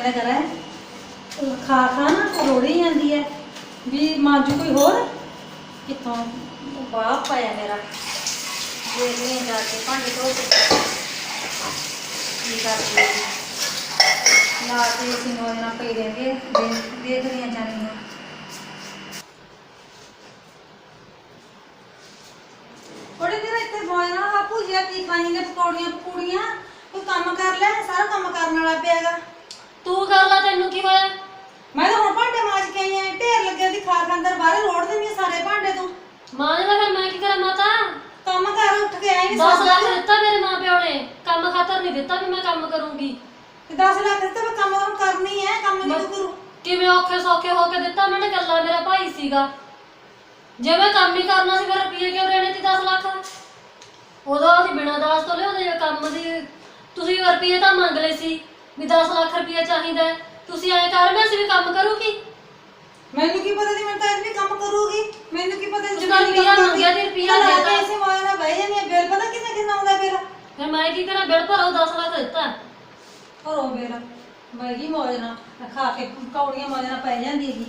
ਐਂ ਦਾ ਕਰਾਂ। ਖਾ ਖਾ ਨਾ ਰੋੜੀ ਜਾਂਦੀ ਹੈ ਵੀ ਮਾਂਜੂ ਕੋਈ ਹੋਰ? ਕਿੱਥੋਂ? ਬਾਪ ਪਾਇਆ ਮੇਰਾ। ਦੇਖਦੇ ਜਾ ਕੇ ਭਾਂਡੇ ਧੋ ਕੇ। ਕੀ ਕਰਦੀ ਹੈ ਲਾ ਕੇ ਅਸੀਂ ਨੌ ਪਈ ਰਹਿੰਦੇ ਦੇਖਦੀਆਂ ਜਾਣੀਆਂ ਬੜੇ ਦਿਨ ਇੱਥੇ ਬੋਇਨਾ ਆ ਭੁਜਿਆ ਕੀ ਖਾਈਂਗੇ ਪਕੌੜੀਆਂ ਪਕੌੜੀਆਂ। ਕੋਈ ਕੰਮ ਕਰ ਲੈ ਸਾਰਾ ਕੰਮ ਕਰਨ ਵਾਲਾ ਪਿਆਗਾ ਤੂੰ ਕਰ ਲਾ ਤੈਨੂੰ ਕੀ ਹੋਇਆ? ਮੈਂ ਤਾਂ ਹੁਣ ਭਾਂਡੇ ਮਾਜ ਕੇ ਆਈ ਆਂ ਢੇਰ ਲੱਗੇ ਦੀ ਖਾ ਖਾ ਅੰਦਰ ਬਾਹਰ ਰੋੜ ਦਿੰਦੀ ਸਾਰੇ ਭਾਂਡੇ ਤੂੰ। ਮਾਂ ਨੇ ਫਿਰ ਮੈਂ ਕੀ ਕਰਾਂ ਮਾਤਾ? ਕੰਮ ਕਰ ਉੱਠ ਕੇ ਆਈ 10 ਲੱਖ ਦਿੱਤਾ ਮੇਰੇ ਮਾਂ ਪਿਓ ਨੇ ਕੰਮ ਖਾਤਰ ਨਹੀਂ ਦਿੱਤਾ ਵੀ ਮੈਂ ਕੰਮ ਕਰੂੰਗੀ। 10 ਲੱਖ ਤੇ ਮੈਂ ਕੰਮ ਕੰਮ ਕਰਨੀ ਹੈ ਕੰਮ ਨਹੀਂ ਕਰੂ? ਕਿਵੇਂ ਔਖੇ ਸੌਖੇ ਹੋ ਕੇ ਦਿੱਤਾ? ਮੈਨੇ ਗੱਲਾਂ ਮੇਰਾ ਭਾਈ ਸੀਗਾ। ਜੇ ਮੈਂ ਕੰਮ ਹੀ ਕਰਨਾ ਸੀ ਫਿਰ ਰੁਪਈਏ ਕਿਉਂ ਦੇਣੇ ਸੀ 10 ਲੱਖ? ਉਦੋਂ ਅਸੀਂ ਬਿਨਾਂ ਦਾਸ ਤੋਂ ਲਿਆਉਂਦੇ ਜੇ ਕੰਮ ਦੀ। ਤੁਸੀਂ ਰੁਪਈਏ ਤਾਂ ਮੰਗ ਲਏ ਸੀ। ਵੀ 10 ਲੱਖ ਰੁਪਈਆ ਚਾਹੀਦਾ ਹੈ। ਤੁਸੀਂ ਐਂ ਕਰ ਮੈਂ ਵੀ ਕੰਮ ਕਰੂਗੀ। ਮੈਨੂੰ ਕੀ ਪਤਾ ਸੀ ਮੈਂ ਤਾਂ ਇਹ ਵੀ ਕੰਮ ਕਰੂਗੀ। ਮੈਨੂੰ ਕੀ ਪਤਾ ਸੀ ਜਦੋਂ ਰੁਪਈਆ ਮੰਗਿਆ ਤੇ ਰੁਪਈਆ ਆ ਦੇਤਾ। ਇਸੇ ਮੋਏ ਨਾਲ ਬਹਿ ਜਾਂਦੀ ਆ ਬਿੱਲ ਪਤਾ ਕਿੰਨਾ ਕਿੰਨਾ ਆਉਂਦਾ ਬਿੱਲ ਫਿਰ ਮੈਂ ਕੀ ਕਰਾਂ ਬਿਲ ਭਰੋ 10 ਲੱਖ ਦਿੱਤਾ। ਘਰੋਂ ਬਿੱਲ। ਬੈਗੀ ਮੋਏ ਨਾਲ ਖਾ ਕੇ ਕੌੜੀਆਂ ਨਾਲ ਪੈ ਜਾਂਦੀ ਹੈਗੀ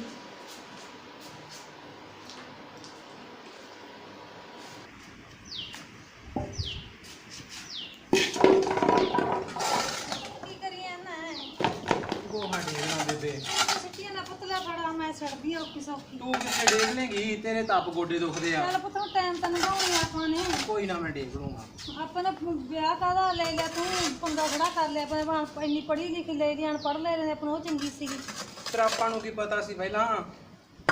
ਕੀ ਕਰੀ ਜਾਂਦਾ ਗੋਹਾ ਡੇਗਣਾ ਬੇਬੇ ਸਿੱਟੀਆਂ ਨਾ ਪੁੱਤਲਾ ਫੜਾ ਮੈਂ ਛੱਡਦੀ ਆ ਔਖੀ ਸੌਖੀ। ਤੂੰ ਕਿੱਥੇ ਡੇਗ ਲੇਗੀ? ਤੇਰੇ ਤਾਂ ਆਪ ਗੋਡੇ ਦੁਖਦੇ ਆ। ਚੱਲ ਪੁੱਤ ਟਾਈਮ ਤਾਂ ਨਗਾਉਣੀ ਆਪਾਂ ਨੇ। ਕੋਈ ਨਾ ਮੈਂ ਡੇਗ ਲੂੰਗਾ। ਆਪਾਂ ਨੇ ਵਿਆਹ ਕਾਦਾ ਲੈ ਲਿਆ ਤੂੰ? ਪੰਗਾ ਖੜਾ ਕਰ ਲਿਆ ਪਰ ਆਪਾਂ ਇੰਨੀ ਪੜ੍ਹੀ ਲਿਖੀ ਲੈ ਲਈ ਅਨਪੜ੍ਹ ਲੈ ਰਹੇ ਆਪਣਾ ਉਹ ਚੰਗੀ ਸੀਗੀ। ਤੇਰਾ ਆਪਾਂ ਨੂੰ ਕੀ ਪਤਾ ਸੀ ਪਹਿਲਾਂ?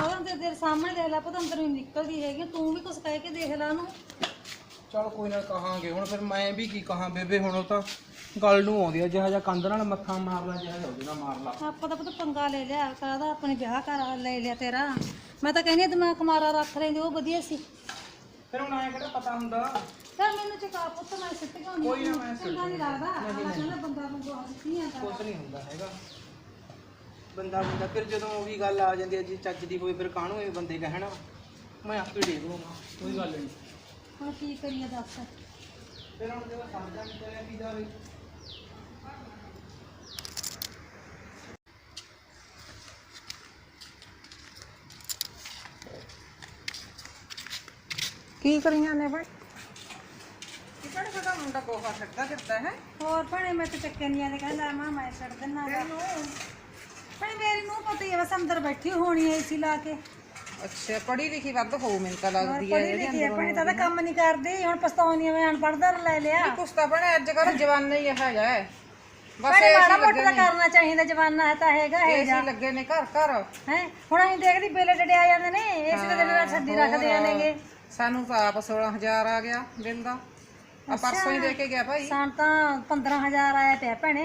ਉਹਨਾਂ ਦੇ ਤੇਰੇ ਸਾਹਮਣੇ ਦੇਖ ਲੈ ਪਤਾ ਅੰਦਰੋਂ ਹੀ ਨਿਕਲਦੀ ਹੈਗੀ ਤੂੰ ਵੀ ਕੁਛ ਕਹਿ ਕੇ ਦੇਖ ਲੈ ਉਹਨੂੰ। ਚਲ ਕੋਈ ਨਾ ਕਹਾਂਗੇ। ਹੁਣ ਫਿਰ ਮੈਂ ਵੀ ਕੀ ਕਹਾਂ ਬੇਬੇ ਹੁਣ ਉਹ ਤਾਂ ਗੱਲ ਨੂੰ ਆਉਂਦੀ ਆ ਜਿਹਾ ਜਿਹਾ ਕੰਧ ਨਾਲ ਮੱਥਾ ਮਾਰ ਲਾ ਜਿਹਾ ਜਿਹਾ ਉਹਦੇ ਨਾਲ ਮਾਰ ਲਾ। ਆਪਾਂ ਤਾਂ ਪਤਾ ਪੰਗਾ ਲੈ ਲਿਆ ਕਾਦਾ ਆਪਣੇ ਵਿਆਹ ਕਰ ਲੈ ਲਿਆ ਤੇਰਾ। ਮੈਂ ਤਾਂ ਕਹਿੰਦੀ ਦਿਮਾਗ ਕੁਮਾਰਾ ਰੱਖ ਲੈਂਦੇ ਉਹ ਵਧੀਆ ਸੀ। ਫਿਰ ਹੁਣ ਐਂ ਕਿਹੜਾ ਪਤਾ ਹੁੰਦਾ? ਚੱਲ ਮੈਨੂੰ ਚਕਾ ਪੁੱਤ ਮੈਂ ਸਿੱਟ ਗਾਉਣੀ ਕੋਈ ਨਾ ਮੈਂ ਚੰਗਾ ਨਹੀਂ ਲੱਗਦਾ ਅਗਲਾ ਕਹਿੰਦਾ ਬੰਦਾ ਆ ਕੁਛ ਨਹੀਂ ਹੁੰਦਾ ਹੈਗਾ। ਬੰਦਾ ਬੰਦਾ ਫਿਰ ਜਦੋਂ ਉਹ ਵੀ ਗੱਲ ਆ ਜਾਂਦੀ ਹੈ ਜੀ ਚੱਜ ਦੀ ਹੋਵੇ ਫਿਰ ਕਾਹਨੂੰ ਇਹ ਬੰਦੇ ਕਹਿਣਾ? ਮੈਂ ਆਪੇ ਡੇਗ ਲੂੰਗਾ ਕੋਈ ਗੱਲ ਨਹੀਂ ਹੁਣ ਕੀ ਕਰੀਏ ਦੱਸ? ਫਿਰ ਹੁਣ ਜਦੋਂ ਸਮਝਾਂ ਨਿਕਲਿਆ ਕੀ ਜਾਵੇ? ਕੀ ਕਰੀਆਂ ਨੇ ਬਈ? ਕਿਹੜਾ ਸਾਡਾ ਮੁੰਡਾ ਗੋਹਾ ਛੱਡਦਾ ਫਿਰਦਾ ਹੈ? ਹੋਰ ਭਣੇ ਮੈਂ ਤਾਂ ਚੱਕੇ ਨਹੀਂ ਆਦੇ ਕਹਿੰਦਾ ਮਾਂ ਮੈਂ ਛੱਡ ਦਿੰਨਾ ਗਾ ਭਣੇ ਮੇਰੀ ਨੂੰ ਪਤਾ ਹੀ ਹੈ ਬਸ ਅੰਦਰ ਬੈਠੀ ਹੋਣੀ ਐ ਸੀ ਲਾ ਕੇ। ਅੱਛਾ ਪੜ੍ਹੀ ਲਿਖੀ ਵੱਧ ਹੋਊ ਮੈਨੂੰ ਤਾਂ ਲੱਗਦੀ ਹੈ ਪੜੀ ਲਿਖੀ ਹੈ ਭਣੇ ਤਾਂ ਤਾਂ ਕੰਮ ਨਹੀਂ ਕਰਦੀ ਹੁਣ ਪਛਤਾਉਣੀ ਆ ਮੈਂ ਅਨਪੜ੍ਹਦਾ ਲੈ ਲਿਆ। ਕੁਛ ਤਾਂ ਬਣੇ ਅੱਜ ਕੱਲ ਜਵਾਨਾ ਹੀ ਹੈਗਾ ਹੈ। ਬਸ ਭਣੇ ਮਾੜਾ ਏਸੀ ਮੋਟਾ ਤਾਂ ਕਰਨਾ ਚਾਹੀਦਾ ਜਵਾਨਾ ਹੈ ਤਾਂ ਹੈਗਾ ਹੈ ਏਸੀ ਲੱਗੇ ਨੇ ਘਰ ਘਰ। ਹੈ ਹੁਣ ਅਸੀਂ ਦੇਖਦੀ ਬੇਲੇ ਡੜੇ ਆ ਜਾਂਦੇ ਨੇ ਇਸ ਦੇ ਦਿਨ ਰਾਤ ਛੱਡੀ ਰੱਖਦੇ ਆ ਨੇਗੇ ਸਾਨੂੰ ਤਾਂ ਆਪ 16000 ਆ ਗਿਆ ਬਿੱਲ ਦਾ। ਆ ਪਰਸੋਂ ਹੀ ਦੇ ਕੇ ਗਿਆ ਭਾਈ। ਸਾਨੂੰ ਤਾਂ 15000 ਆਇਆ ਪਿਆ ਭੈਣੇ।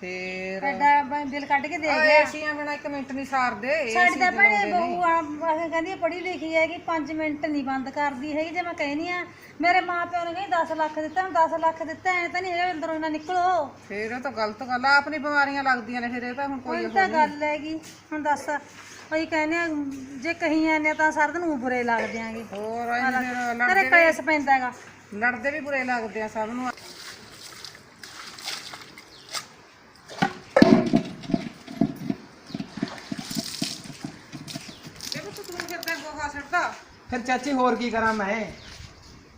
ਫੇਰ ਐਡਾ ਬ- ਬਿੱਲ ਕੱਢ ਕੇ ਦੇ ਗਿਆ ਏਸੀਆਂ ਬਿਨਾ ਇੱਕ ਮਿੰਟ ਨਹੀਂ ਸਾਰਦੇ ਸਾਡੀ ਤਾਂ ਭੈਣੇ ਬਹੂ ਆ ਉਹ ਕਹਿੰਦੀ ਆ, ਪੜ੍ਹੀ ਲਿਖੀ ਹੈਗੀ 5 ਮਿੰਟ ਨਹੀਂ ਬੰਦ ਕਰਦੀ ਹੈਗੀ ਜੇ ਮੈਂ ਕਹਿਨੀ ਆ ਮੇਰੇ ਮਾਪਿਓ ਨੇ ਕਹਿੰਦੀ 10 ਲੱਖ ਦਿੱਤਾ ਹੁਣ 10 ਲੱਖ ਦਿੱਤਾ ਐ ਤਾਂ ਨਹੀਂ ਹੈਗਾ ਅੰਦਰੋਂ ਇਹਨਾਂ ਨਿਕਲੋ। ਫੇਰ ਇਹ ਤਾਂ ਗਲਤ ਗੱਲ ਆ ਆਪਣੀ ਬਿਮਾਰੀਆਂ ਲੱਗਦੀਆਂ ਨੇ ਫਿਰ ਇਹ ਤਾਂ ਹੁਣ ਕੋਈ ਕੋਈ ਤਾਂ ਗੱਲ ਹੈਗੀ ਹੁਣ ਦੱਸ ਅਸੀਂ ਕਹਿੰਦੇ ਆ ਜੇ ਕਹੀ ਜਾਂਦੇ ਆ ਤਾਂ ਸਾਰਾ ਦਿਨ ਊਂ ਬੁਰੇ ਲੱਗ ਦਿਆਂਗੇ ਹੋਰ ਅਸੀਂ ਫਿਰ ਪੈਂਦਾ ਹੈਗਾ। ਲੜਦੇ ਵੀ ਬੁਰੇ ਲੱਗਦੇ ਆ ਸਭ ਨੂੰ ਦੇਖੋ ਤੂੰ ਤੂੰ ਫਿਰਦਾ ਗੋਹਾ ਛੱਡਦਾ ਫਿਰ ਚਾਚੀ ਹੋਰ ਕੀ ਕਰਾਂ ਮੈਂ?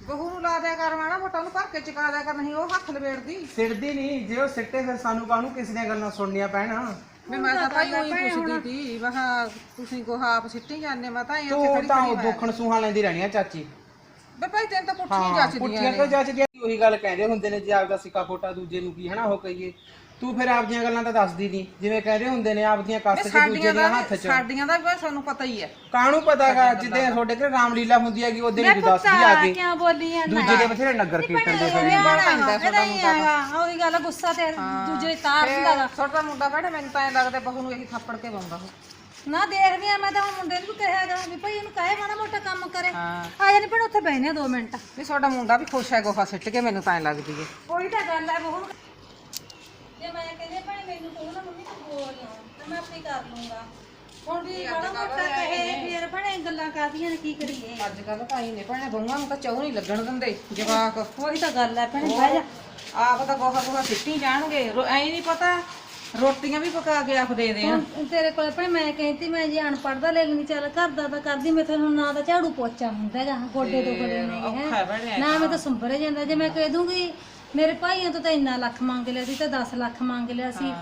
ਬਹੂ ਨੂੰ ਲਾ ਦਿਆ ਕਰ ਮਾਣਾ ਮੋਟਾ ਨੂੰ ਭਰ ਕੇ ਚਕਾ ਦਿਆ ਕਰ ਨਹੀਂ ਉਹ ਹੱਥ ਲਵੇੜਦੀ ਸਿੱਟਦੀ ਨਹੀਂ ਜੇ ਉਹ ਸਿੱਟੇ ਫਿਰ ਸਾਨੂੰ ਕਾਹਨੂੰ ਕਿਸੇ ਦੀਆਂ ਗੱਲਾਂ ਸੁਣਨੀਆਂ ਪੈਣ? ਵੀ ਮੈਂ ਤਾਂ ਭਾਈ ਉਹੀ ਪੁੱਛਦੀ ਸੀ ਵਾਹ ਤੁਸੀਂ ਗੋਹਾ ਆਪ ਸਿੱਟੀ ਜਾਂਦੇ ਮੈਂ ਤਾਂ ਇਹ ਉੱਥੇ ਤੂੰ ਖੜੀ ਤਾਂ ਖੜੀ ਉਹ ਦੁੱਖਣ ਸੂਹਾਂ ਲੈਂਦੀ ਰਹਿਣੀ ਆ ਚਾਚੀ। ਬੇ ਭਾਈ ਤੈਨੂੰ ਤਾਂ ਪੁੱਠੀ ਹਾਂ ਜੱਚਦੀਆਂ ਪੁੱਠੀਆਂ ਤੋਂ ਜੱਚਦੀਆਂ? ਉਹੀ ਗੱਲ ਕਹਿੰਦੇ ਹੁੰਦੇ ਨੇ ਜੇ ਆਪਦਾ ਸਿੱਕਾ ਖੋਟਾ ਦੂਜੇ ਨੂੰ ਕੀ ਹਨਾ ਉਹ ਕਹੀਏ। ਤੂੰ ਫਿਰ ਆਪਦੀਆਂ ਗੱਲਾਂ ਤਾਂ ਦੱਸਦੀ ਨਹੀਂ। ਜਿਵੇਂ ਕਹਿੰਦੇ ਹੁੰਦੇ ਨੇ ਆਪਦੀਆਂ ਕੱਸ ਚ ਦੂਜੇ ਸਾਡੀਆਂ ਦੀਆਂ ਹੱਥ ਚ। ਸਾਡੀਆਂ ਦਾ ਵੀ ਸਾਨੂੰ ਪਤਾ ਹੀ ਹੈ। ਕਾਹਨੂੰ ਪਤਾਗਾ ਜਿੱਦੇ ਤੁਹਾਡੇ ਘਰੇ ਰਾਮਲੀਲਾ ਹੁੰਦੀ ਹੈਗੀ ਉਹਦੇ ਨਹੀਂ ਤੂੰ ਦੱਸਦੀ ਆ ਕੇ। ਕਿਉਂ ਬੋਲੀ ਜਾਂਦਾ? ਦੂਜੇ ਦੇ ਬਥੇਰੇ ਨਗਰ ਕੀਰਤਨ ਦੇ ਫਿਰ ਇਹਦਾ ਹੀ ਹੈਗਾ ਉਹੀ ਗੱਲ ਆ, ਗੁੱਸਾ ਤੇ ਦੂਜੇ ਤਾਰ ਦਿੰਦਾ ਗਾ। ਛੋਟਾ ਮੁੰਡਾ ਬੈਠੇ ਮੈਨੂੰ ਤਾਂ ਐ ਲੱਗਦਾ ਬਹੂ ਨੂੰ ਇਹੀ ਥੱਪੜ ਕੇ ਪਾਉਂਦਾ ਉਹ। ਨਾ ਦੇਖਦੀ ਆ ਮੈਂ ਤਾਂ ਹੁਣ ਮੁੰਡੇ ਨੂੰ ਵੀ ਕਿਹਾ ਗਾ ਵੀ ਭਾਈ ਇਹਨੂੰ ਕਹੇ ਮਾੜਾ ਮੋਟਾ ਕੰਮ ਕਰੇ। ਆ ਜਾਨੀ ਭੈਣ ਉੱਥੇ ਬਹਿਨੇ 2 ਮਿੰਟ। ਵੀ ਤੁਹਾਡਾ ਮੁੰਡਾ ਵੀ ਖੁਸ਼ ਹੈ ਗੋਹਾ ਸਿੱਟ ਕੇ ਮੈਨੂੰ ਤਾਂ ਐ ਲੱਗਦੀ ਹੈ ਉਹੀ ਤਾਂ ਗੱਲ ਹੈ ਬਹੁਤ ਜੇ ਮੈਂ ਕਹਿੰਦੇ ਭਾਈ ਮੈਨੂੰ ਕਹੋ ਨਾ ਮੰਮੀ ਤੂੰ ਬੋਲ ਨਾ ਤਾਂ ਮੈਂ ਆਪੇ ਕਰ ਲੂੰਗਾ। ਹੁਣ ਵੀ ਮਾੜਾ ਮੋਟਾ ਕਹੇ ਫਿਰ ਭੈਣੇ ਗੱਲਾਂ ਕਰਦੀਆਂ ਨੇ ਕੀ ਕਰੀਏ? ਅੱਜ ਕੱਲ ਭਾਈ ਨੇ ਭੈਣੇ ਬਹੂਆਂ ਨੂੰ ਤਾਂ ਚੌ ਨਹੀਂ ਲੱਗਣ ਦਿੰਦੇ ਜਵਾਕ। ਉਹੀ ਤਾਂ ਗੱਲ ਹੈ ਭੈਣੇ ਬਹਿ ਜਾ। ਆਪ ਤਾਂ ਗੋਹਾ ਗੋਹਾ ਸਿੱਟੀ ਜਾਣਗੇ ਐ ਨਹੀਂ ਪਤਾ ਰੋਟੀਆਂ ਵੀ ਪਕਾ ਕੇ ਆਖ ਦੇ ਦੇ ਹੁਣ ਤੇਰੇ ਕੋਲ ਆਪਣੇ ਮੈਂ ਕਹਿੰਦੀ ਮੈਂ ਜੇ ਅਨਪੜ੍ਹ ਦਾ ਲੈ ਲੈਣੀ ਚੱਲ ਘਰ ਦਾ ਤਾਂ ਕਰਦੀ ਮੈਂ ਤੁਹਾਨੂੰ ਨਾ ਤਾਂ ਝਾੜੂ ਪੋਚਾ ਹੁੰਦਾ ਹੈਗਾ ਗੋਡੇ ਦੁਖਦੇ ਨੇ ਔਖਾ ਭੈਣੇ ਨਾ ਮੈਂ ਤਾਂ ਸੰਭਰੇ ਜਾਂਦਾ ਜੇ ਮੈਂ ਕਹਿ ਦੂੰਗੀ ਮੇਰੇ ਭਾਈਆਂ ਤੋਂ ਤਾਂ ਇੰਨਾ ਲੱਖ ਮੰਗ ਲਿਆ ਸੀ ਤੇ 10 ਲੱਖ ਮੰਗ ਲਿਆ ਸੀ।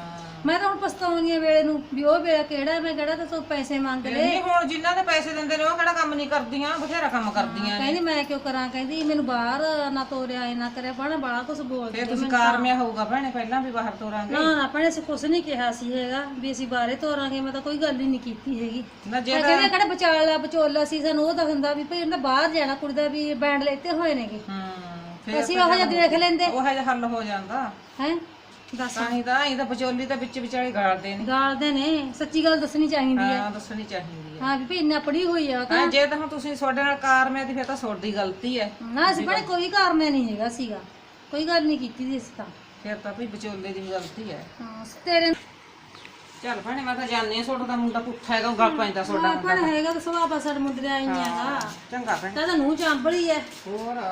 ਮੈਂ ਤਾਂ ਹੁਣ ਪਛਤਾਉਣੀ ਆ ਵੇਲੇ ਨੂੰ ਵੀ ਉਹ ਵੇਲਾ ਕਿਹੜਾ ਮੈਂ ਕਿਹੜਾ ਤਾਂ ਤੂੰ ਪੈਸੇ ਮੰਗ ਲਏ। ਨਹੀਂ ਹੁਣ ਜਿਨ੍ਹਾਂ ਦੇ ਪੈਸੇ ਦਿੰਦੇ ਨੇ ਉਹ ਕਿਹੜਾ ਕੰਮ ਨਹੀਂ ਕਰਦੀਆਂ ਬਥੇਰਾ ਕੰਮ ਕਰਦੀਆਂ ਨੇ। ਕਹਿੰਦੀ ਮੈਂ ਕਿਉਂ ਕਰਾਂ ਕਹਿੰਦੀ ਮੈਨੂੰ ਬਾਹਰ ਨਾ ਤੋਰਿਆ ਇਹ ਨਾ ਕਰਿਆ ਬਣਾ ਬੜਾ ਕੁਝ ਬੋਲਦੀ ਫੇਰ ਤੁਸੀਂ ਕਾਰਮਿਆ ਹੋਊਗਾ ਭੈਣੇ ਪਹਿਲਾਂ ਵੀ ਬਾਹਰ ਤੋਰਾਂਗੇ। ਨਾ ਨਾ ਆਪਣੇ ਅਸੀਂ ਕੁਝ ਨਹੀਂ ਕਿਹਾ ਸੀ ਹੈਗਾ ਵੀ ਅਸੀਂ ਬਾਹਰੇ ਤੋਰਾਂਗੇ ਮੈਂ ਤਾਂ ਕੋਈ ਗੱਲ ਹੀ ਨਹੀਂ ਕੀਤੀ ਹੈਗੀ। ਨਾ ਜੇ ਮੈਂ ਕਹਿੰਦੇ ਕਿਹੜਾ ਬਚਾਲਾ ਬਚੋਲਾ ਸੀ ਸਾਨੂੰ ਉਹ ਤਾਂ ਹੁੰਦਾ ਵੀ ਭਈ ਉਹਨੇ ਬਾਹਰ ਜਾਣਾ ਕੁੜੀ ਦਾ ਵੀ ਬੈਂਡ ਲੈਤੇ ਹੋਏ ਨੇਗੇ। ਹੂੰ। ਫੇਰ ਅਸੀਂ ਉਹ ਜਿਹਾ ਦੇਖ ਲੈਂਦੇ। ਉਹ ਜਿਹਾ ਹੱਲ ਹੋ ਜਾਂਦਾ। ਹੈ? ਦੱਸ। ਤਾਂ ਹੀ ਤਾਂ ਇਹ ਤਾਂ ਵਿਚੋਲੀ ਤਾਂ ਵਿੱਚ ਵਿਚਾਲੇ ਗਾਲਦੇ ਨੇ। ਗਾਲਦੇ ਨੇ ਸੱਚੀ ਗੱਲ ਦੱਸਣੀ ਚਾਹੀਦੀ ਹੈ। ਹਾਂ ਦੱਸਣੀ ਚਾਹੀਦੀ ਹੈ। ਹਾਂ ਵੀ ਭਈ ਇੰਨਾ ਪੜੀ ਹੋਈ ਆ ਹਾਂ ਜੇ ਤਾਂ ਹੁਣ ਤੁਸੀਂ ਤੁਹਾਡੇ ਨਾਲ ਕਾਰਮਿਆ ਦੀ ਫੇਰ ਤਾਂ ਤੁਹਾਡੀ ਗਲਤੀ ਹੈ। ਨਾ ਅਸੀਂ ਬੜੇ ਕੋਈ ਕਾਰਨ ਨਹੀਂ ਹੈਗਾ ਸੀਗਾ। ਕੋਈ ਗੱਲ ਨਹੀਂ ਕੀਤੀ ਸੀ ਅਸੀਂ ਤਾਂ। ਫੇਰ ਤਾਂ ਵੀ ਵਿਚੋਲੇ ਦੀ ਗਲਤੀ ਹੈ। ਹਾਂ ਤੇਰੇ ਚੱਲ ਭੈਣੇ ਮੈਂ ਤਾਂ ਜਾਣੀ ਤੁਹਾਡਾ ਤਾਂ ਮੁੰਡਾ ਪੁੱਠਾ ਹੈਗਾ ਉਹ ਗੱਲ ਪੈਂਦਾ ਤੁਹਾਡਾ ਆਪਣ ਹੈਗਾ ਤਾਂ ਸੁਭਾਅ ਬਸੜ ਮੁੰਦਰਿਆ ਆਈਆਂਗਾ ਚੰਗਾ ਭੈਣੇ। ਤਾਂ ਤਾਂ ਨੂੰ ਚਾਂਬਲੀ ਐ ਹੋਰ।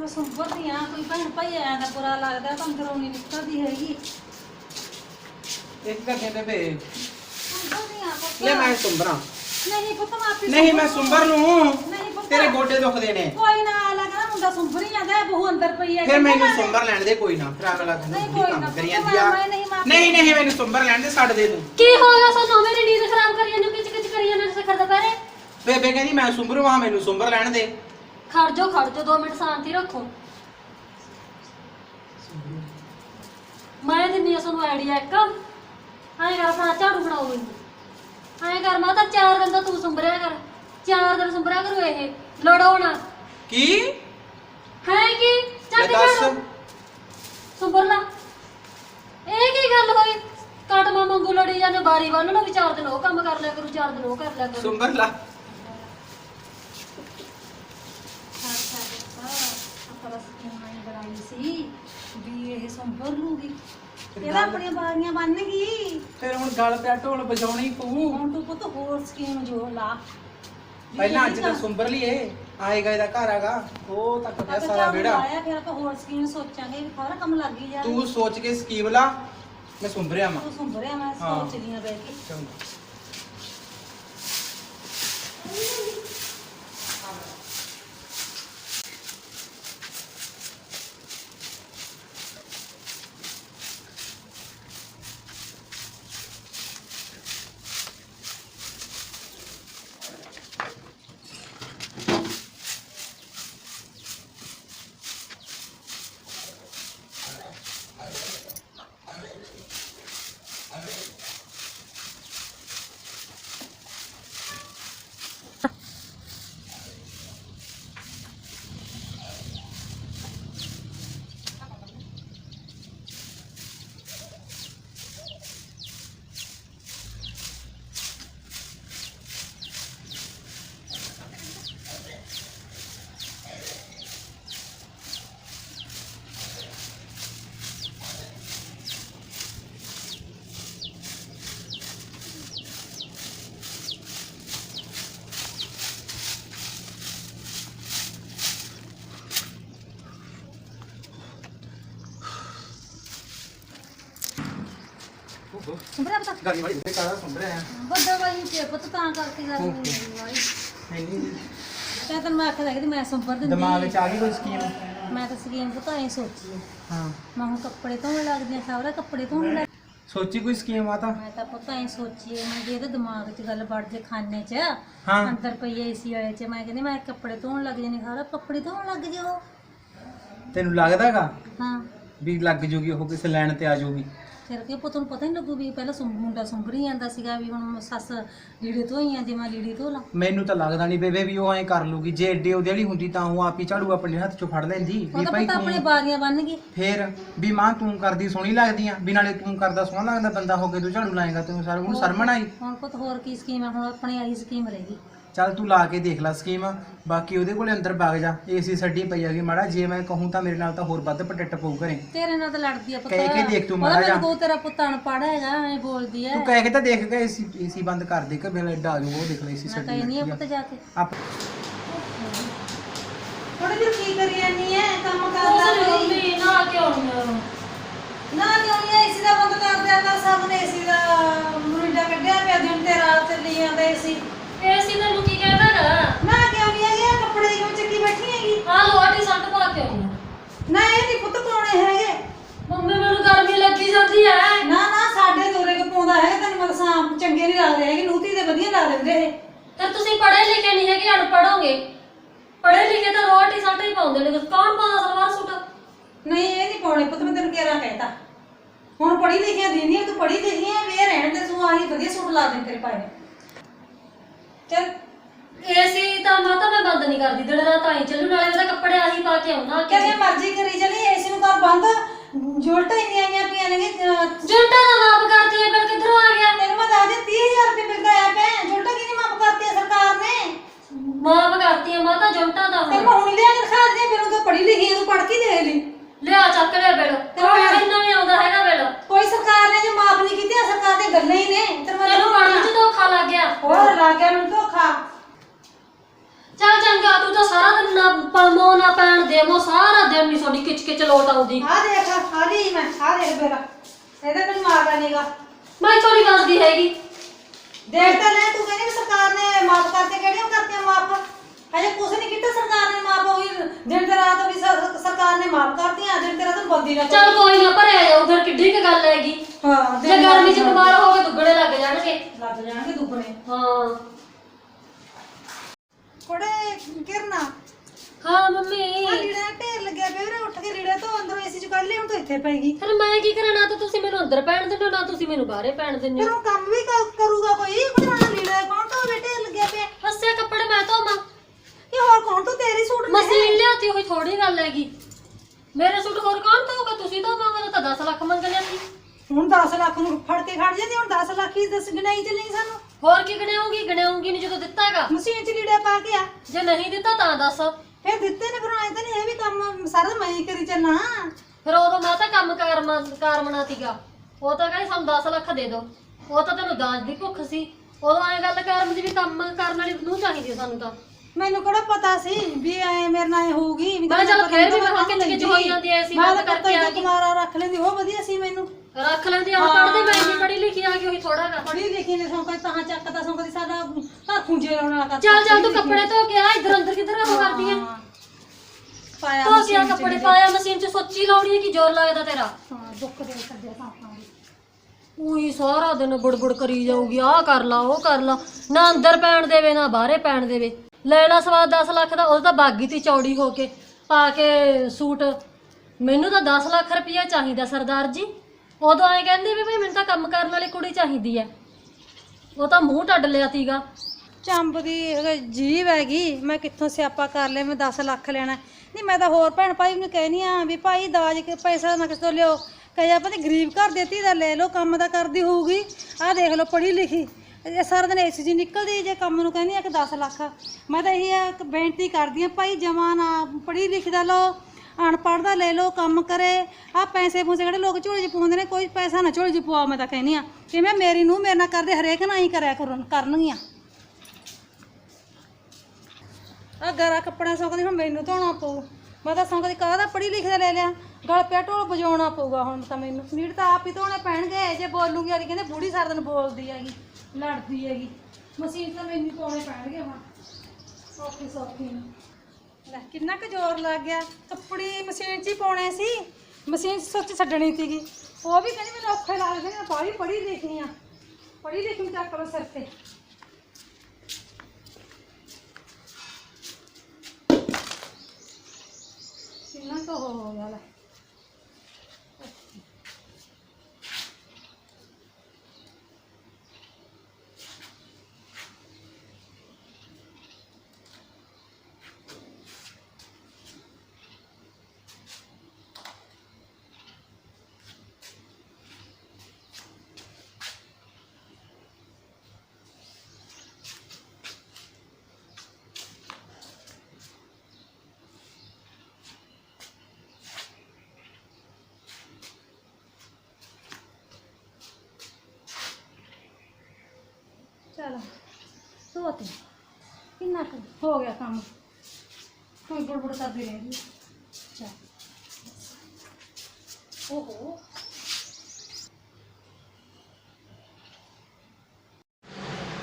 ਮੈਂ ਸੁਭਰਦੀ ਆ ਕੋਈ ਭੈਣ ਭਾਈ ਆਇਆ ਦਾ ਬੁਰਾ ਲੱਗਦਾ ਤਾਂ ਅੰਦਰੋਂ ਨਹੀਂ ਨਿਕਲਦੀ ਹੈਗੀ। ਇੱਕ ਕਰਕੇ ਤੇ ਭੇ ਸੁਭਰਦੀ ਆ ਪੁੱਤ। ਲੈ ਮੈਂ ਸੁੰਬਰਾਂ। ਨਹੀਂ ਪੁੱਤ ਮਾਪੀ ਨਹੀਂ ਮੈਂ ਸੁੰਬਰ ਨੂੰ। ਨਹੀਂ ਪੁੱਤ। ਤੇਰੇ ਗੋਡੇ ਦੁਖਦੇ ਨੇ ਕੋਈ ਨਾ ਲੱਗਾ ਮੁੰਡਾ ਸੁਭਰੀ ਜਾਂਦਾ ਹੈ, ਬਹੂ ਅੰਦਰ ਪਈ ਹੈ ਫਿਰ ਮੈਨੂੰ ਸੁੰਬਰ ਲੈਣ ਦੇ ਕੋਈ ਨਾ ਫਿਰ ਅਗਲਾ ਕਹਿੰਦਾ ਨਹੀਂ, ਬੁੜੀ ਕੋਈ ਕੰਮ ਨਾ, ਕਰੀ ਪੁੱਤ, ਜਾਂਦੀ ਆ। ਮੈਂ ਨਹੀਂ ਮਾਫ਼ੀ- ਨਹੀਂ ਨਹੀਂ ਮੈਨੂੰ ਸੁੰਬਰ ਲੈਣ ਦੇ ਛੱਡ ਦੇ ਤੂੰ। ਕੀ ਹੋ ਗਿਆ ਸਾਨੂੰ ਮੇਰੀ ਨੀਂਦ ਖਰਾਬ ਕਰੀ ਜਾਂਦੇ ਕਿਚ ਕਿਚ ਕਰੀ ਜਾਂਦੇ ਸਿਖਰ ਦੁਪਹਿਰੇ ਬੇਬੇ ਕਹਿੰਦੀ ਮੈਂ ਸੁੰਬਰੂ ਆ ਮੈਨੂੰ ਸੁੰਬਰ ਲੈਣ ਦੇ। ਖੜ ਜਾਓ ਖੜ ਜਾਓ 2 ਮਿੰਟ ਸ਼ਾਂਤੀ ਰੱਖੋ। ਮੈਂ ਦਿੰਨੀ ਆ ਤੁਹਾਨੂੰ ਆਈਡੀਆ ਇੱਕ। ਐਂ ਕਰ ਆਪਣਾ ਝਾੜੂ ਬਣਾਓ ਮੈਨੂੰ। ਐਂ ਕਰ ਮੈਂ ਤਾਂ ਚਾਰ ਦਿਨ ਤਾਂ ਤੂੰ ਸੁੰਬਰਿਆ ਕਰ। ਚਾਰ ਦਿਨ ਸੁੰਬਰਿਆ ਕਰੂ ਇਹ। ਲੜੋ ਨਾ। ਕੀ? ਹੈ ਕੀ? ਚੱਲ ਝਾੜੂ। ਸੁੰਬਰ ਲਾ। ਇਹ ਕੀ ਗੱਲ ਹੋਈ? ਕਟਮਾ ਮੰਗੂ ਲੜੀ ਜਾਂਦੇ ਬਾਰੀ ਬੰਨ ਲਓ ਵੀ ਚਾਰ ਦਿਨ ਉਹ ਕੰਮ ਕਰ ਲਿਆ ਕਰੂ ਚਾਰ ਦਿਨ ਉਹ ਕਰ ਲਿਆ ਕਰੂ। ਸੁੰਬਰ ਲਾ। ਸਕੀਮ ਆਈ ਬਣਾਈ ਸੀ ਵੀ ਇਹ ਸੰਭਰ ਲੂਗੀ। ਇਹਦਾ ਆਪਣੀਆਂ ਬਾਰੀਆਂ ਬੰਨ ਗਈ। ਫਿਰ ਹੁਣ ਗਲ ਪਿਆ ਢੋਲ ਵਜਾਉਣੀ ਪਊ। ਹੁਣ ਤੂੰ ਪੁੱਤ ਹੋਰ ਸਕੀਮ ਜੋ ਲਾ। ਪਹਿਲਾਂ ਅੱਜ ਤਾਂ ਸੁੰਬਰ ਲਈਏ ਆਏਗਾ ਇਹਦਾ ਘਰ ਆਗਾ ਉਹ ਤੱਕ ਪਿਆ ਸਾਰਾ ਝਾੜੂ ਵਿਹੜਾ। ਲਾਇਆ ਫਿਰ ਆਪਾਂ ਹੋਰ ਸਕੀਮ ਸੋਚਾਂਗੇ ਵੀ ਸਾਰਾ ਕੰਮ ਲੱਗ ਹੀ ਜਾਵੇ। ਤੂੰ ਸੋਚ ਕੇ ਸਕੀਮ ਲਾ ਮੈਂ ਸੁੰਬਰਿਆ ਮਾਂ ਤੂੰ ਸੰਭਰਿਆ ਮੈਂ ਹਾਂ। ਸੋਚ ਲੀਆਂ ਬੈ ਕੇ। ਚੰਗਾ। ਸੰਭਰਿਆ ਪਤਾ? ਗਾਲੀ ਵਾਲੀ ਦੇ ਕਾਲਾ ਸੁੰਬਰਿਆ ਵੱਡਾ ਵਾਲੀ ਤੇ ਪੁੱਤ ਤਾਂ ਕਰਕੇ ਗੱਲ ਨਹੀਂ ਵਾਲੀ। ਨਹੀਂ ਨਹੀਂ। ਤਾਂ ਤੈਨੂੰ ਮੈਂ ਆਖਿਆ ਲੱਗਦੀ ਮੈਂ ਸੰਭਰ ਦਿੰਦੀ ਦਿਮਾਗ ਵਿੱਚ ਆ ਗਈ ਕੋਈ ਸਕੀਮ? ਮੈਂ ਤਾਂ ਸਕੀਮ ਪਤਾ ਐ ਸੋਚੀ। ਹੈ। ਹਾਂ ਮੈਂ ਹੁਣ ਕੱਪੜੇ ਧੋਣ ਲੱਗਦੀ ਆ ਸਾਰਾ ਕੱਪੜੇ ਧੋਣ ਲੱਗ ਸੋਚੀ ਕੋਈ ਸਕੀਮ ਆ ਤਾਂ? ਮੈਂ ਤਾਂ ਪਤਾ ਐ ਸੋਚੀ ਮੈਂ ਜੇ ਇਹਦੇ ਦਿਮਾਗ 'ਚ ਗੱਲ ਵੜ ਜੇ ਖਾਨੇ 'ਚ ਅੰਦਰ ਪਈ ਏਸੀ ਵਾਲੇ 'ਚ ਮੈਂ ਕਹਿੰਦੀ ਮੈਂ ਕੱਪੜੇ ਧੋਣ ਲੱਗ ਜਾਣੀ ਸਾਰਾ ਕੱਪੜੇ ਧੋਣ ਲੱਗ ਜਾਓ ਤੈਨੂੰ ਲੱਗਦਾਗਾ ਹਾਂ। ਵੀ ਲੱਗ ਜੂਗੀ ਉਹ ਕਿਸੇ ਲੈਣ ਤੇ ਆ ਜੂਗੀ? ਫਿਰ ਕਿ ਪੁੱਤ ਨੂੰ ਪਤਾ ਨਹੀਂ ਲੱਗੂ ਵੀ ਪਹਿਲਾਂ ਸੁੰ- ਮੁੰਡਾ ਸੁੰਭਰੀ ਜਾਂਦਾ ਸੀਗਾ ਵੀ ਹੁਣ ਸੱਸ ਲੀੜੇ ਧੋਈ ਜਾਂਦੀ ਮੈਂ ਲੀੜੇ ਧੋ ਲਾਂ। ਮੈਨੂੰ ਤਾਂ ਲੱਗਦਾ ਨਹੀਂ ਬੇਬੇ ਵੀ ਉਹ ਐਂ ਕਰ ਲੂਗੀ। ਜੇ ਏਡੇ ਉਹਦੇ ਵਾਲੀ ਹੁੰਦੀ ਤਾਂ ਉਹ ਆਪ ਹੀ ਝਾੜੂ ਆਪਣੇ ਹੱਥ 'ਚੋਂ ਫੜ ਲੈਂਦੀ ਉਹ ਵੀ ਤਾਂ ਭਾਈ ਪਤਾ ਆਪਣੇ ਤੂੰ ਬਾਰੀਆਂ ਬੰਨ ਗਈ। ਫੇਰ ਵੀ ਮਾਂ ਤੂੰ ਕਰਦੀ ਸੋਹਣੀ ਲੱਗਦੀ ਆ। ਵੀ ਨਾਲੇ ਤੂੰ ਕਰਦਾ ਸੋਹਣਾ ਲੱਗਦਾ ਬੰਦਾ ਹੋ ਕੇ ਤੂੰ ਝਾੜੂ ਲਾਏਗਾ ਤੈਨੂੰ ਸਾਰਾ ਉਹਨੂੰ ਸ਼ਰਮ ਨਾ ਆਈ। ਹੁਣ ਪੁੱਤ ਹੋਰ ਕੀ ਸਕੀਮ ਹੈ ਹੁਣ ਆਪਣੀ ਆਹੀ ਸਕੀਮ ਰਹੇਗੀ। ਚੱਲ ਤੂੰ ਲਾ ਕੇ ਦੇਖ ਲੈ ਸਕੀਮ ਬਾਕੀ ਉਹਦੇ ਕੋਲੇ ਅੰਦਰ ਵਗ ਜਾ। ਏਸੀ ਛੱਡੀ ਪਈ ਹੈਗੀ ਮਾੜਾ ਜੇ ਮੈਂ ਕਹੂੰ ਤਾਂ ਮੇਰੇ ਨਾਲ ਤਾਂ ਹੋਰ ਵੱਧ ਪਟੱਟ ਪਊ ਘਰੇ। ਤੇਰੇ ਨਾਲ ਤਾਂ ਲੜਦੀ ਆ ਪੁੱਤ। ਕਹਿ ਕੇ ਦੇਖ ਤੂੰ ਮਾੜਾ ਜਿਹਾ। ਮੈਨੂੰ ਤੇਰਾ ਪੁੱਤ ਅਨਪੜ੍ਹ ਹੈਗਾ ਐ ਬੋਲਦੀ ਐ। ਤੂੰ ਕਹਿ ਕੇ ਤਾਂ ਦੇਖ ਕੇ ਏਸੀ ਏਸੀ ਬੰਦ ਕਰ ਦੇ ਕਿ ਬਿਲ ਜਾਊਗਾ ਉਹ ਦੇਖ ਲੈ ਏਸੀ ਮੈਂ ਛੱਡੀ ਕਹਿੰਦੀ ਆ। ਪੁੱਤ ਜਾ ਕੇ। ਆਪ ਥੋੜੇ ਜਿਹਾ ਕੀ ਕਰੀ ਜਾਨੀ ਐ? ਕੰਮ ਕਰ ਉਸ ਲੈ ਨੇ ਕੋਈ ਮੰਮੀ ਨਾ ਕਿਉਂ ਨਾ ਕਿਉਂ ਨਹੀਂ ਏਸੀ ਦਾ ਬੰਦ ਕਰ ਦਿਆ ਕਰ ਸਭ ਨੇ ਏਸੀ ਦਾ ਮੁੰਡਾ ਕੱਢਿਆ ਪਿਆ ਦਿਨ ਤੇ ਰਾਤ ਚੱਲੀ ਜਾਂਦਾ ਏਸੀ ਏਸੀ ਤੈਨੂੰ ਕੀ ਕਹਿੰਦਾ ਗਾ ਨਾ ਕਿਉਂ ਨਹੀਂ ਹੈਗੇ ਆਹ ਕੱਪੜੇ ਕਿਉਂ ਚੱਕੀ ਬੈਠੀ ਹੈਗੀ? ਆ ਲੋਟੀ ਸੱਟ ਪਾ ਕੇ ਆਉਣੀ ਨਾ ਇਹ ਨਹੀਂ ਪੁੱਤ ਪਾਉਣੇ ਹੈਗੇ। ਮੰਮੀ ਮੈਨੂੰ ਗਰਮੀ ਲੱਗੀ ਜਾਂਦੀ ਐ। ਨਾ ਨਾ ਸਾਡੇ ਦੋਰੇ ਕੋ ਪਾਉਂਦਾ ਹੈ ਤੈਨੂੰ ਮੈਂ ਦੱਸਾਂ ਚੰਗੇ ਨਹੀਂ ਲੱਗਦੇ ਹੈਗੇ ਨੂਤੀ ਦੇ ਵਧੀਆ ਲਾ ਦਿੰਦੇ ਇਹ। ਤੇ ਤੁਸੀਂ ਪੜ੍ਹੇ ਲਿਖੇ ਨਹੀਂ ਹੈਗੇ ਅਨਪੜ੍ਹੋਗੇ ਪੜ੍ਹੇ ਲਿਖੇ ਤਾਂ ਸੱਟ ਹੀ ਪਾਉਂਦੇ ਨੇ ਕੌਣ ਪਾਉਂਦਾ ਸਲਵਾਰ ਸੂਟ? ਨਹੀਂ ਇਹ ਨਹੀਂ ਪਾਉਣੇ ਪੁੱਤ ਮੈਂ ਤੈਨੂੰ ਕਿਹੜਾ ਕਹਿਤਾ। ਹੁਣ ਪੜ੍ਹੀ ਲਿਖੀ ਦੀ ਨਹੀਂ ਤੂੰ ਪੜ੍ਹੀ ਲਿਖੀ ਹੈ ਵੇ ਰਹਿਣ ਤੇ ਤੂੰ ਆਹੀ ਵਧੀਆ ਸੂਟ ਲਾ ਦੇ ਤੇਰੇ ਪਾਏ ਚੱਲ ਏਸੀ ਤਾਂ ਮਾਤਾ ਮੈਂ ਬੰਦ ਨਹੀਂ ਕਰਦੀ ਦਿਨ ਰਾਤ ਆਈ ਚੱਲੂ ਨਾਲੇ ਉਹਦੇ ਕੱਪੜੇ ਆਹੀ ਪਾ ਕੇ ਆਉਣਾ ਕਿਵੇਂ ਮਰਜ਼ੀ ਕਰੀ ਚਲੀ ਏਸੀ ਨੂੰ ਕਰ ਬੰਦ। ਜੁਲਟਾਂ ਇੰਨੀਆਂ ਆਈਆਂ ਪਈਆਂ ਨੇ ਜੁੰਟਾ ਦਾ ਮਾਪ ਕਰਦੀ ਐ ਫਿਰ ਕਿੱਧਰੋਂ ਆ ਗਿਆ? ਤੈਨੂੰ ਮੈਂ ਦੱਸ ਦਿਆਂ 30000 ਰੁਪਏ ਬਿੱਲ ਆਇਆ ਪਿਆ ਜੁਲਟਾਂ ਕਿੰਨੀ ਮਾਫ ਕਰਤੀ ਹੈ ਸਰਕਾਰ ਨੇ ਮਾਪ ਕਰਦੀ ਐ ਮਾਤਾ ਜੁੰਟਾ ਦਾ ਤੇ ਹੁਣ ਮੈਂ ਹੁਣ ਲਿਆ ਕੇ ਖਾ ਦੇ ਮੈਨੂੰ ਤਾਂ ਪੜ੍ਹੀ ਲਿਖੀ ਹੈ ਤੂੰ ਪੜ੍ਹ ਕੇ ਦੇਖ ਲਈ ਲਿਆ ਚੱਕ ਲਿਆ ਬਿਲ ਕੋਈ ਇੰਨਾ ਨਹੀਂ ਆਉਂਦਾ ਹੈਗਾ ਬਿਲ ਕੋਈ ਸਰਕਾਰ ਨੇ ਜੋ ਮਾਫ ਨਹੀਂ ਕੀਤੀਆਂ ਸਰਕਾਰ ਦੇ ਗੱਲਾਂ ਹੀ ਨੇ ਤੈਨੂੰ ਮੈਂ ਤੈਨੂੰ ਪੜਨ ਚ ਧੋਖਾ ਲੱਗ ਗਿਆ ਹੋਰ ਲਾ ਗਿਆ ਮੈਨੂੰ ਧੋਖਾ ਚੱਲ ਚੰਗਾ ਤੂੰ ਤਾਂ ਸਾਰਾ ਦਿਨ ਨਾ ਪਲਮੋ ਨਾ ਪੈਣ ਦੇਵੋ ਸਾਰਾ ਦਿਨ ਨਹੀਂ ਤੁਹਾਡੀ ਕਿਚ ਕਿਚ ਲੋਟ ਆਉਂਦੀ ਆ ਦੇਖ ਆ ਲਈ ਮੈਂ ਆ ਦੇਖ ਮੇਰਾ ਇਹਦਾ ਕੋਈ ਮਾਰਦਾ ਨਹੀਂਗਾ ਮੈਂ ਤੋਂ ਨਹੀਂ ਦੱਸਦੀ ਹੈਗੀ ਦੇਖ ਤਾਂ ਲੈ ਤੂੰ ਕਹਿੰਦੀ ਵੀ ਸਰਕਾਰ ਨੇ ਮਾਫ ਕਰਤੇ ਕਿਹੜੀਆਂ ਕਰਤੀਆਂ ਮਾਫ? ਹਜੇ ਕੁਛ ਨਹੀਂ ਕੀਤਾ ਸਰਕਾਰ ਨੇ ਮਾਫ ਹੋਈ ਦਿਨ ਤੇ ਰਾਤ ਵੀ ਸਰ- ਸਰਕਾਰ ਨੇ ਮਾਫ ਕਰਤੀਆਂ ਦਿਨ ਤੇ ਰਾਤ ਬੰਦੀ ਨਾ ਚੱਲ ਕੋਈ ਨਾ ਭਰਿਆ ਜਾਊ ਫਿਰ ਕਿੱਡੀ ਕੁ ਗੱਲ ਹੈਗੀ। ਹਾਂ ਜੇ ਗਰਮੀ ਚ ਬਿਮਾਰ ਹੋ ਕੇ ਦੁੱਗਣੇ ਲੱਗ ਜਾਣਗੇ। ਲੱਗ ਜਾਣਗੇ ਦੁੱਗਣੇ। ਹਾਂ। ਕੋੜੇ ਕਿਰਨਾ। ਹਾਂ ਮੰਮੀ। ਆ ਲੀੜਾ ਦਾ ਢੇਰ ਲੱਗਿਆ ਪਿਆ ਵੀਰੇ ਉੱਠ ਕੇ ਲੀੜਾ ਤੋਂ ਅੰਦਰੋਂ ਏਸੀ ਚ ਕੱਢ ਲਿਆ ਹੁਣ ਤਾਂ ਇੱਥੇ ਪੈਗੀ ਫਿਰ ਮੈਂ ਕੀ ਕਰਾਂ ਨਾ ਤਾਂ ਤੁਸੀਂ ਮੈਨੂੰ ਅੰਦਰ ਪੈਣ ਦਿੰਦੇ ਹੋ, ਨਾ ਤੁਸੀਂ ਮੈਨੂੰ ਬਾਹਰੇ ਪੈਣ ਦਿੰਦੇ ਫਿਰ ਹੋ ਉਹ ਕੰਮ ਵੀ ਕ- ਕਰੂਗਾ ਕੋਈ ਕੋਈ ਹੁਣ ਲੀੜਾ ਕੌਣ ਤੋਂ ਢੇਰ ਲੱਗਿਆ ਪਿਆ ਹੱਸੇ ਕੱਪੜੇ ਮੈਂ ਧੋਵਾਂ ਇਹ ਹੋਰ ਕੌਣ ਤੋਂ ਤੇਰੀ ਸੂਟ ਨੇ ਮਸ਼ੀਨ ਲਿਆਤੀ ਹੈਗੀ ਮੇਰੇ ਸੂਟ ਹੋਰ ਕੌਣ ਧੋਊਗਾ ਤੁਸੀਂ ਧੋਵਾਂਗੇ ਤਾਂ 10 ਲੱਖ ਮੰਗ ਲਿਆਤੀ ਹੁਣ 10 ਲੱਖ ਨੂੰ ਫੜ ਕੇ ਖੜ ਜਾਂਦੀ ਹੁਣ 10 ਲੱਖ ਹੀ ਦੱਸ ਗਣਾਈ ਚੱਲੀ ਸਾਨੂੰ। ਹੋਰ ਕੀ ਗਣਾਉਂਗੀ? ਗਣਾਉਂਗੀ ਨਹੀਂ ਜਦੋਂ ਦਿੱਤਾ ਹੈਗਾ। ਮਸ਼ੀਨ ਚ ਲੀੜਾ ਪਾ ਕੇ ਆ। ਜੇ ਨਹੀਂ ਦਿੱਤਾ ਤਾਂ ਦੱਸ। ਫਿਰ ਦਿੱਤੇ ਨੇ ਫਿਰ ਐਂ ਤਾਂ ਨਹੀਂ ਇਹ ਵੀ ਕੰਮ ਸਾਰਾ ਮੈਂ ਹੀ ਕਰੀ ਚੱਲਾਂ। ਫਿਰ ਉਦੋਂ ਮੈਂ ਤਾਂ ਕੰਮ ਕਾਰ ਕਾਰ ਮਨਾਤੀਗਾ ਉਹ ਤਾਂ ਕਹਿੰਦੀ ਸਾਨੂੰ 10 ਲੱਖ ਦੇ ਦਿਓ। ਉਹ ਤਾਂ ਤੈਨੂੰ ਦਾਜ ਦੀ ਭੁੱਖ ਸੀ। ਉਦੋਂ ਐਂ ਗੱਲ ਕਰਨ ਦੀ ਵੀ ਕੰਮ ਕਰਨ ਵਾਲੀ ਨੂੰ ਚਾਹੀਦੀ ਸਾਨੂੰ ਤਾਂ। ਮੈਨੂੰ ਕਿਹੜਾ ਪਤਾ ਸੀ ਵੀ ਐ ਮੇਰੇ ਨਾਲ ਐਂ ਹੋਊਗੀ ਵੀ ਮੈਂ ਚੱਲ ਫਿਰ ਵੀ ਮੈਂ ਕਿੰਨੇ ਕਿਚ ਹੋਈ ਜਾਂਦੀ ਐ ਸੀ ਮੈਂ ਤਾਂ ਕਰਕੇ ਆ ਗਈ। ਕੁਮਾਰਾ ਰੱਖ ਲੈਂਦੀ ਉਹ ਵਧੀਆ ਸੀ ਮੈਨੂੰ। ਰੱਖ ਲੈਂਦੀ ਆ ਪੜਦੇ ਮੈਂ ਇੰਨੀ ਪੜ੍ਹੀ ਲਿਖੀ ਆ ਗਈ ਹੋਈ ਥੋੜਾ ਗਾ ਪੜੀ ਲਿਖੀ ਨੇ ਸੌਂਕਾ ਤਾਂ ਚੱਕਦਾ ਸੌਂਕਾ ਦੀ ਸਾਡਾ ਘਰ ਖੁੰਝੇ ਲਾਉਣ ਵਾਲਾ ਕਰ ਚੱਲ ਚੱਲ ਤੂੰ ਕੱਪੜੇ ਧੋ ਕੇ ਆ ਇੱਧਰ ਅੰਦਰ ਕਿੱਧਰ ਉਹ ਕਰਦੀ ਐ? ਪਾਇਆ ਧੋ ਕੇ ਆ ਕੱਪੜੇ ਪਾਇਆ ਮਸ਼ੀਨ 'ਚ ਸੋਚੀ ਲਾਉਣੀ ਹੈ ਕਿ ਜ਼ੋਰ ਲੱਗਦਾ ਤੇਰਾ। ਹਾਂ ਦੁੱਖ ਦੇ ਸੱਜੇ ਸਾਹਾਂ ਦੀ ਉਹੀ ਸਾਰਾ ਦਿਨ ਬੁੜਬੁੜ ਕਰੀ ਜਾਊਗੀ ਆਹ ਕਰ ਲਾ ਉਹ ਕਰ ਲਾ। ਨਾ ਅੰਦਰ ਪੈਣ ਦੇਵੇ ਨਾ ਬਾਹਰੇ ਪੈਣ ਦੇਵੇ। ਲੈ ਲਾ ਸਵਾਦ 10 ਲੱਖ ਦਾ ਉਹ ਤਾਂ ਬਾਗੀ ਤੀ ਚੌੜੀ ਹੋ ਕੇ ਪਾ ਕੇ ਸੂਟ। ਮੈਨੂੰ ਤਾਂ 10 ਲੱਖ ਰੁਪਇਆ ਚਾਹੀਦਾ ਸਰਦਾਰ ਜੀ। ਉਦੋਂ ਐ ਕਹਿੰਦੇ ਵੀ ਭਈ ਮੈਨੂੰ ਤਾਂ ਕੰਮ ਕਰਨ ਵਾਲੀ ਕੁੜੀ ਚਾਹੀਦੀ ਐ। ਉਹ ਤਾਂ ਮੂੰਹ ਟੱਡ ਲਿਆ ਤੀਗਾ ਚੰਬ ਦੀ ਅਗਰ ਜੀਵ ਹੈਗੀ, ਮੈਂ ਕਿੱਥੋਂ ਸਿਆਪਾ ਕਰ ਲਿਆ, ਮੈਂ 10 ਲੱਖ ਲੈਣਾ। ਨਹੀਂ, ਮੈਂ ਤਾਂ ਹੋਰ ਭੈਣ ਭਾਈ ਨੂੰ ਕਹਿਨੀ ਆ ਵੀ ਭਾਈ ਦਾਜ ਕੇ ਪੈਸਾ ਨਾ ਕਿਸੇ ਤੋਂ ਲਿਓ। ਕਹੇ ਆਪਾਂ ਤੇ ਗਰੀਬ ਘਰ ਦੇਤੀ ਦਾ ਲੈ ਲਓ, ਕੰਮ ਤਾਂ ਕਰਦੀ ਹੋਊਗੀ। ਆਹ ਦੇਖ ਲਓ, ਪੜ੍ਹੀ ਲਿਖੀ। ਇਹ ਸਾਰਾ ਦਿਨ ਏਸੀ ਜੀ ਨਿਕਲਦੀ, ਜੇ ਕੰਮ ਨੂੰ ਕਹਿੰਦੀ ਆ ਕਿ 10 ਲੱਖ। ਮੈਂ ਤਾਂ ਇਹੀ ਇੱਕ ਬੇਨਤੀ ਕਰਦੀ ਆ, ਭਾਈ ਜਮਾ ਨਾ, ਪੜ੍ਹੀ ਲਿਖੀ ਦਾ ਲਓ, ਅਨਪੜ੍ਹ ਦਾ ਲੈ ਲਓ, ਕੰਮ ਕਰੇ। ਆ ਪੈਸੇ ਪੂਸੇ ਜਿਹੜੇ ਲੋਕ ਝੋਲੀ 'ਚ ਪਾਉਂਦੇ ਨੇ, ਕੋਈ ਪੈਸਾ ਨਾ ਝੋਲੀ 'ਚ ਪਵਾਓ, ਮੈਂ ਤਾਂ ਕਹਿੰਦੀ ਆ। ਕਿਵੇਂ ਮੇਰੀ ਨੂੰ ਮੇਰੇ ਨਾਲ ਕਰਦੇ, ਹਰੇਕ ਨਾਲ ਹੀ ਕਰਿਆ ਕਰਨ ਕਰਨਗੀਆਂ। ਆ ਗਰਾ ਕੱਪੜਾ ਸੌਕਦੀ ਹੁਣ ਮੈਨੂੰ ਧੋਣਾ ਪਊ। ਮੈਂ ਤਾਂ ਸੌਕਦੀ ਕਾਹਦਾ ਪੜ੍ਹੀ ਲਿਖਦਾ ਲੈ ਲਿਆ? ਗਲ ਪਿਆ, ਢੋਲ ਵਜਾਉਣਾ ਪਊਗਾ ਹੁਣ ਤਾਂ ਮੈਨੂੰ। ਨੀੜ ਤਾਂ ਆਪ ਹੀ ਧੋਣੇ ਪੈਣਗੇ, ਜੇ ਬੋਲੂਗੀ ਅਰੀ ਕਹਿੰਦੇ, ਬੂੜੀ ਸਾਰਾ ਦਿਨ ਬੋਲਦੀ ਹੈਗੀ। ਲੜਦੀ ਹੈਗੀ। ਮਸ਼ੀਨ ਤਾਂ ਮੈਨੂੰ ਪਾਉਣੇ ਪੈਣਗੇ ਹੁਣ। ਸੌਖੀ ਸੌਖੀ ਨੂੰ। ਲੈ, ਕਿੰਨਾ ਕੁ ਜ਼ੋਰ ਲੱਗ ਗਿਆ। ਕੱਪੜੀ ਮਸ਼ੀਨ 'ਚ ਹੀ ਪਾਉਣੇ ਸੀ। ਮਸ਼ੀਨ 'ਚ ਸੁੱਚ ਛੱਡਣੀ ਸੀਗੀ। ਉਹ ਵੀ ਕਹਿੰਦੀ ਮੈਨੂੰ ਔਖੇ ਲੱਗਦੇ ਨੇ ਬਾਹਲੀ ਪੜ੍ਹੀ ਲਿਖੀ ਆ। ਪੜ੍ਹੀ ਲਿਖੀ ਨੂੰ ਚੱਕ ਲਓ ਸਿਰ ਤੇ। ਕਿੰਨਾ ਕੁ ਹੋ ਹੋ ਗਿਆ ਲੈ। ਚਲ, ਧੋਤੇ। ਕਿੰਨਾ ਕੁ ਹੋ ਗਿਆ ਕੰਮ? ਕੋਈ ਬੜਬੜ ਕਰਦੀ ਰਹਿੰਦੀ ਚਾ ਓਹੋ।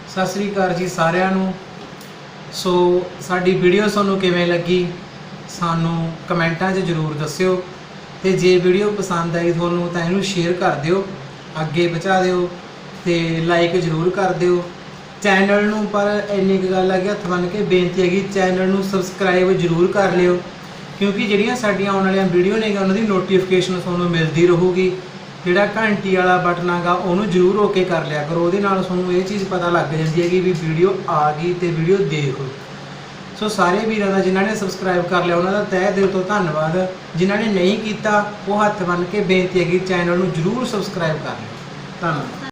ਸਤਿ ਸ੍ਰੀ ਅਕਾਲ ਜੀ ਸਾਰਿਆਂ ਨੂੰ। ਸੋ, ਸਾਡੀ ਵੀਡੀਓ ਤੁਹਾਨੂੰ ਕਿਵੇਂ ਲੱਗੀ, ਸਾਨੂੰ ਕਮੈਂਟਾਂ 'ਚ ਜਰੂਰ ਦੱਸਿਓ। ਤੇ ਜੇ ਵੀਡੀਓ ਪਸੰਦ ਆਈ ਤੁਹਾਨੂੰ ਤਾਂ ਇਹਨੂੰ ਸ਼ੇਅਰ ਕਰ ਦਿਓ, ਅੱਗੇ ਪਹੁੰਚਾ ਦਿਓ ਤੇ ਲਾਈਕ ਜਰੂਰ ਕਰ ਦਿਓ। ਚੈਨਲ ਨੂੰ, ਪਰ ਇੰਨੀ ਕੁ ਗੱਲ ਆ ਕਿ ਹੱਥ ਬੰਨ ਕੇ ਬੇਨਤੀ ਹੈਗੀ, ਚੈਨਲ ਨੂੰ ਸਬਸਕ੍ਰਾਈਬ ਜਰੂਰ ਕਰ ਲਿਓ, ਕਿਉਂਕਿ ਜਿਹੜੀਆਂ ਸਾਡੀਆਂ ਆਉਣ ਵਾਲੀਆਂ ਵੀਡੀਓ ਨੇਗੀਆਂ, ਉਹਨਾਂ ਦੀ ਨੋਟੀਫਿਕੇਸ਼ਨ ਤੁਹਾਨੂੰ ਮਿਲਦੀ ਰਹੂਗੀ। ਜਿਹੜਾ ਘੰਟੀ ਵਾਲਾ ਬਟਨ ਆਗਾ ਉਹਨੂੰ ਜਰੂਰ ਓਕੇ ਕਰ ਲਿਆ ਕਰੋ। ਉਹਦੇ ਨਾਲ ਤੁਹਾਨੂੰ ਇਹ ਚੀਜ਼ ਪਤਾ ਲੱਗ ਜਾਂਦੀ ਹੈ ਕਿ ਵੀ ਵੀਡੀਓ ਆ ਗਈ ਤੇ ਵੀਡੀਓ ਦੇਖੋ ਸੋ ਸਾਰੇ ਵੀਰਾਂ ਦਾ, ਜਿਨ੍ਹਾਂ ਨੇ ਸਬਸਕ੍ਰਾਈਬ ਕਰ ਲਿਆ, ਉਹਨਾਂ ਦਾ ਤਹਿ ਦਿਲ ਤੋਂ ਧੰਨਵਾਦ। ਜਿਨ੍ਹਾਂ ਨੇ ਨਹੀਂ ਕੀਤਾ, ਉਹ ਹੱਥ ਬੰਨ ਕੇ ਬੇਨਤੀ ਹੈਗੀ, ਚੈਨਲ ਨੂੰ ਜਰੂਰ ਸਬਸਕ੍ਰਾਈਬ ਕਰ ਲਿਓ। ਧੰਨਵਾਦ।